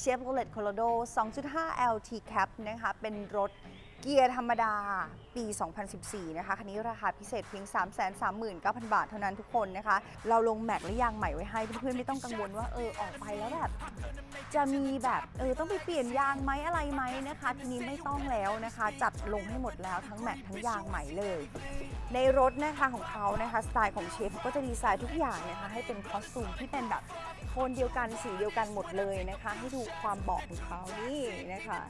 Chevrolet Colorado 2.5 LT Cap นะคะ เป็นรถ เกียร์ธรรมดาปี 2014 นะคะ คันนี้ราคาพิเศษเพียง 339,000 บาทเท่านั้นทุกคนนะคะ เราลงแม็กและยางใหม่ไว้ให้เพื่อนๆไม่ต้องกังวลว่าเออออกไปแล้วแบบจะมีแบบเออต้องไปเปลี่ยนยางไหมอะไรไหมนะคะ ทีนี้ไม่ต้องแล้วนะคะ จัดลงให้หมดแล้วทั้งแม็กทั้งยางใหม่เลย ในรถนะคะของเขานะคะสไตล์ของเชฟก็จะดีไซน์ทุกอย่างนะคะให้เป็นคอสตูมที่เป็นแบบโทนเดียวกันสีเดียวกันหมดเลยนะคะ ให้ดูความบอกของเขานี่นะคะ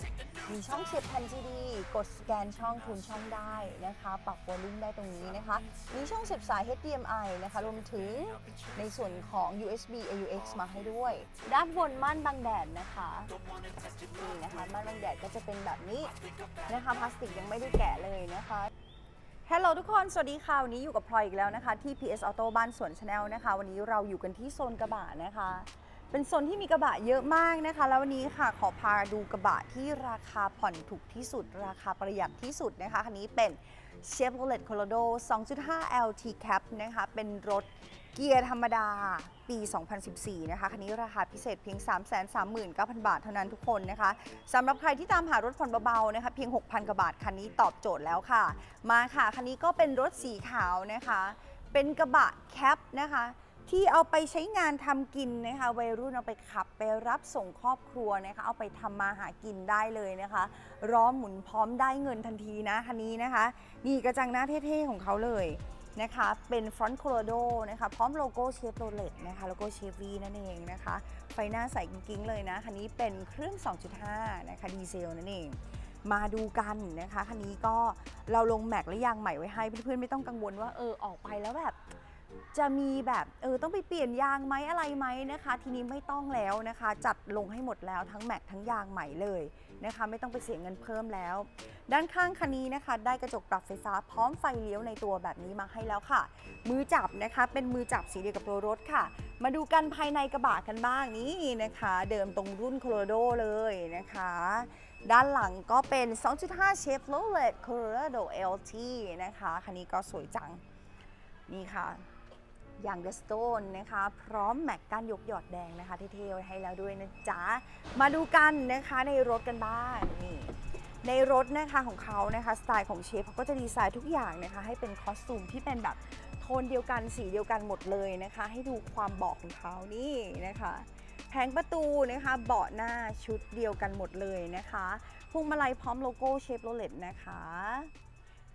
มีช่องเสียบแผ่นซีดีกดสแกนช่องทุนช่องได้นะคะ ปรับวอลลุ่มได้ตรงนี้นะคะ มีช่องเสียบสาย HDMI นะคะรวมถึงในส่วนของ USB AUX มาให้ด้วย ด้านบนม่านบังแดดนะคะนี่นะคะม่านบังแดดก็จะเป็นแบบนี้นะคะพลาสติกยังไม่ได้แกะเลยนะคะฮัลโหลทุกคน สวัสดีค่ะ วันนี้อยู่กับพลอยอีกแล้วนะคะ ที่ PS Auto บ้านสวนชาแนลนะคะ วันนี้เราอยู่กันที่โซนกระบะนะคะ เป็นโซนที่มีกระบะเยอะมากนะคะ แล้ววันนี้ค่ะขอพาดูกระบะที่ราคาผ่อนถูกที่สุด ราคาประหยัดที่สุดนะคะคันนี้เป็น Chevrolet Colorado 2.5 LT Cap นะคะ เป็นรถเกียร์ธรรมดาปี 2014 นะคะ คันนี้ราคาพิเศษเพียง 339,000 บาทเท่านั้นทุกคนนะคะสำหรับใครที่ตามหารถผ่อนเบาๆนะคะ เพียง 6,000 กว่าบาท คันนี้ตอบโจทย์แล้วค่ะ มาค่ะ คันนี้ก็เป็นรถสีขาวนะคะ เป็นกระบะแคปนะคะ ที่เอาไปใช้งานทำกินนะคะวัยรุ่นเอาไปขับไปรับส่งครอบครัวนะคะเอาไปทำมาหากินได้เลยนะคะล้อหมุนพร้อมได้เงินทันทีนะคันนี้นะคะ นี่กระจังหน้าเท่ๆของเขาเลยนะคะเป็นฟรอนต์โคโ r โดนะคะพร้อมโลโก้เชฟโรเลตนะคะโลโก้เชฟวีนั่นเองนะคะ ไฟหน้าใสกิ๊งๆเลยนะคันนี้เป็นเครื่อง 2.5 นะคะดีเซลนั่นเอง มาดูกันนะคะคันนี้ก็เราลงแม็กและยางใหม่ไว้ให้เพื่อนๆไม่ต้องกังวลว่าเออออกไปแล้วแบบ จะมีแบบเออต้องไปเปลี่ยนยางไหมอะไรไหมนะคะ ทีนี้ไม่ต้องแล้วนะคะ จัดลงให้หมดแล้วทั้งแม็กทั้งยางใหม่เลยนะคะ ไม่ต้องไปเสียเงินเพิ่มแล้ว ด้านข้างคันนี้นะคะ ได้กระจกปรับไฟฟ้าพร้อมไฟเลี้ยวในตัวแบบนี้มาให้แล้วค่ะ มือจับนะคะ เป็นมือจับสีเดียวกับตัวรถค่ะ มาดูกันภายในกระบะกันบ้างนี่นะคะ เดิมตรงรุ่น Colorado เลยนะคะด้านหลังก็เป็น 2.5 Chevrolet Colorado LT นะคะ คันนี้ก็สวยจัง นี่ค่ะ อย่าง The Stone นะคะ พร้อมแม็กก้านยกหยอดแดงนะคะที่เทไว้ให้แล้วด้วยนะจ๊ะ มาดูกันนะคะในรถกันบ้างนี่ในรถนะคะของเขานะคะสไตล์ของเชฟเขาก็จะดีไซน์ทุกอย่างนะคะ ให้เป็นคอสตูมที่เป็นแบบโทนเดียวกันสีเดียวกันหมดเลยนะคะ ให้ดูความบอกของเขานี่นะคะแผงประตูนะคะเบาะหน้าชุดเดียวกันหมดเลยนะคะพวงมาลัยพร้อมโลโก้เชฟโรเลตนะคะ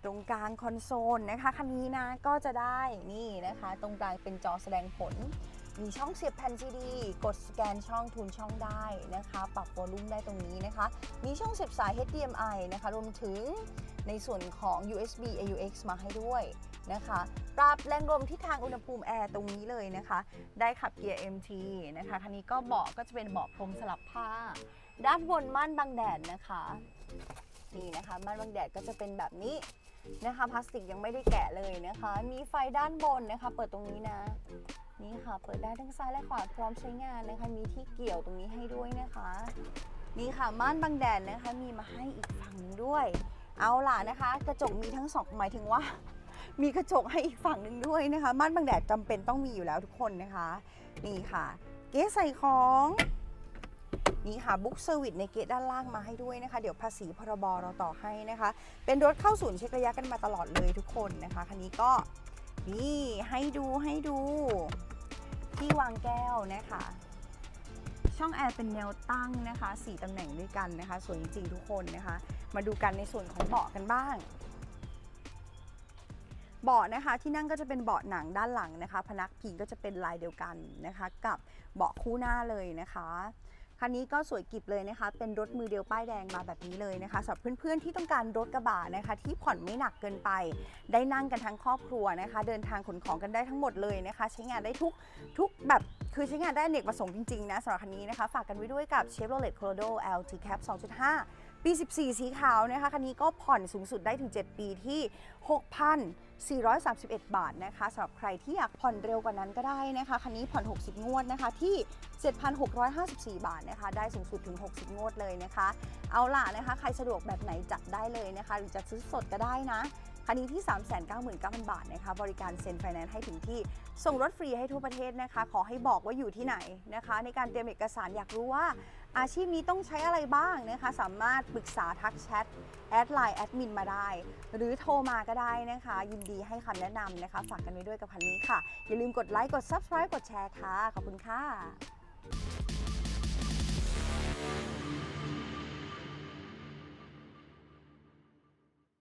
ตรงกลางคอนโซลนะคะคันนี้นะก็จะได้นี่นะคะ ตรงกลางเป็นจอแสดงผล มีช่องเสียบแผ่นซีดีกดสแกนช่องทุนช่องได้นะคะ ปรับวอลลุ่มได้ตรงนี้นะคะ มีช่องเสียบสาย HDMI นะคะ รวมถึงในส่วนของ USB AUX มาให้ด้วยนะคะปรับแรงลมที่ทางอุณหภูมิแอร์ตรงนี้เลยนะคะ ได้ขับเกียร์ MT นะคะ คันนี้ก็เบาะก็จะเป็นเบาะพรมสลับผ้า ด้านบนม่านบังแดดนะคะ นี่นะคะ ม่านบังแดดก็จะเป็นแบบนี้ นะคะพลาสติกยังไม่ได้แกะเลยนะคะ มีไฟด้านบนนะคะ เปิดตรงนี้นะ นี่ค่ะ เปิดได้ทั้งซ้ายและขวาพร้อมใช้งานนะคะ มีที่เกี่ยวตรงนี้ให้ด้วยนะคะ นี่ค่ะม่านบังแดดนะคะ มีมาให้อีกฝั่งนึงด้วย เอาล่ะนะคะ กระจกมีทั้งสองหมายถึงว่า มีกระจกให้อีกฝั่งหนึ่งด้วยนะคะม่านบังแดดจำเป็นต้องมีอยู่แล้วทุกคนนะคะ นี่ค่ะ เก๊ใส่ของ นี่ค่ะบุ๊กเซอร์วิสในเกตด้านล่างมาให้ด้วยนะคะ เดี๋ยวภาษีพรบเราต่อให้นะคะ เป็นรถเข้าศูนย์เช็คระยะกันมาตลอดเลยทุกคนนะคะคันนี้ก็นี่ให้ดูให้ดูที่วางแก้วนะคะช่องแอร์เป็นแนวตั้งนะคะสี่ตำแหน่งด้วยกันนะคะ สวยจริงๆทุกคนนะคะ มาดูกันในส่วนของเบาะกันบ้าง เบาะนะคะที่นั่งก็จะเป็นเบาะหนังด้านหลังนะคะ พนักพิงก็จะเป็นลายเดียวกันนะคะ กับเบาะคู่หน้าเลยนะคะ คันนี้ก็สวยกิบเลยนะคะ เป็นรถมือเดียวป้ายแดงมาแบบนี้เลยนะคะสำหรับเพื่อนๆที่ต้องการรถกระบะนะคะ ที่ผ่อนไม่หนักเกินไป ได้นั่งกันทั้งครอบครัวนะคะ เดินทางขนของกันได้ทั้งหมดเลยนะคะ ใช้งานได้ทุกทุกแบบคือใช้งานได้เนกประสงค์จริงๆนะสำหรับคันนี้นะคะ ฝากกันไว้ด้วยกับ Chevrolet Colorado LT Cap 2.5 ปี 14 สีขาวนะคะคันนี้ก็ผ่อนสูงสุดได้ถึง 7 ปีที่ 6,431 บาทนะคะสำหรับใครที่อยากผ่อนเร็วกว่านั้นก็ได้นะคะคันนี้ผ่อน 60 งวดนะคะที่ 7,654 บาทนะคะได้สูงสุดถึง 60 งวดเลยนะคะ เอาล่ะนะคะใครสะดวกแบบไหนจัดได้เลยนะคะ หรือจะซื้อสดก็ได้นะคันนี้ที่ 399,000 บาทนะคะ บริการเซ็นไฟแนนซ์ให้ถึงที่ ส่งรถฟรีให้ทั่วประเทศนะคะ ขอให้บอกว่าอยู่ที่ไหนนะคะ ในการเตรียมเอกสารอยากรู้ว่า อาชีพนี้ต้องใช้อะไรบ้างนะคะ สามารถปรึกษาทักแชทแอดไลน์แอดมินมาได้ หรือโทรมาก็ได้นะคะ ยินดีให้คำแนะนำนะคะ ฝากกันไว้ด้วยกับพันนี้ค่ะ อย่าลืมกดไลค์กด Subscribe กดแชร์ค่ะ ขอบคุณค่ะ